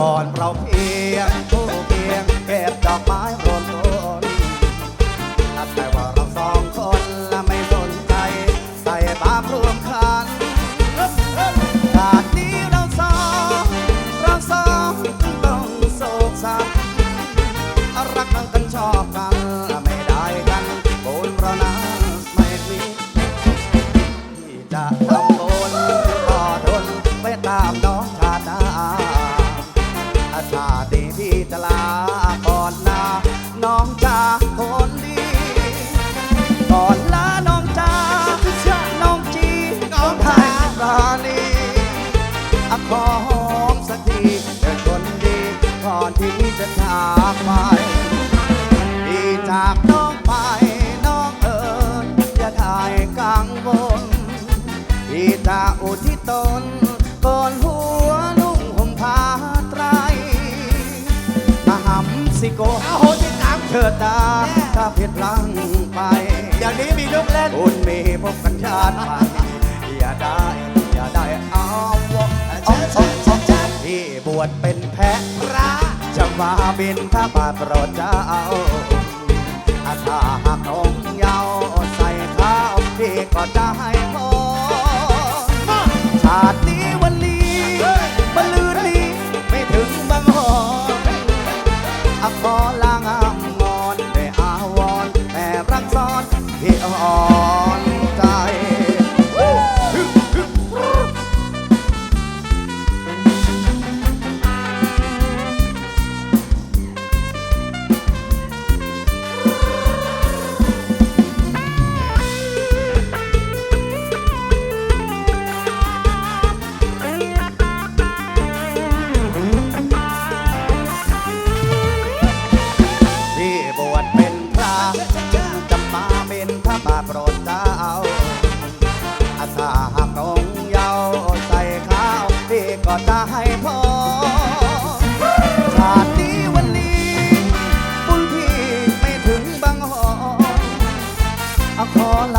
ก่อนเราเพียงผู้เพียงเก็บดอกไม้รวมต้นแต่ว่าเราสองคนละไม่สนใจ ใส่บาปรวมคันชาตินี้เราสองเราสองต้องโศกสันรักกันชอบกันไม่ได้กันโอนเรานั้นไม่มีที่จะทำโอนก็ทนไปตามน้องชาด จากน้องไปน้องเอ๋ยอย่าได้กังวลพี่จะอุทิศตนก่อนหัวนุ่งห่มผ้าไตรมาหำสิโกเอาโหสิกรรมเถิดตาถ้าผิดพลังไปเดี๋ยวนี้มีลูกเล่นคุณมีพบกันชาติไปอย่าได้อย่าได้เอาวะเอาเอาเอาที่บวชเป็นแพะพระจะมาบินถ้าบาทโปรดเจ้าอา ถ้าหากองเยาวใส่ข้าวพี่ก็จะให้พอชาตินี้วันนี้บันลืนนี้ไม่ถึงบางหอนอขอลางามงอนได้อาวอนแต่รักซ้อนพี่อ่อน ได้พอชาตินี้วันนี้บุญพี่ไม่ถึงบางหอขอล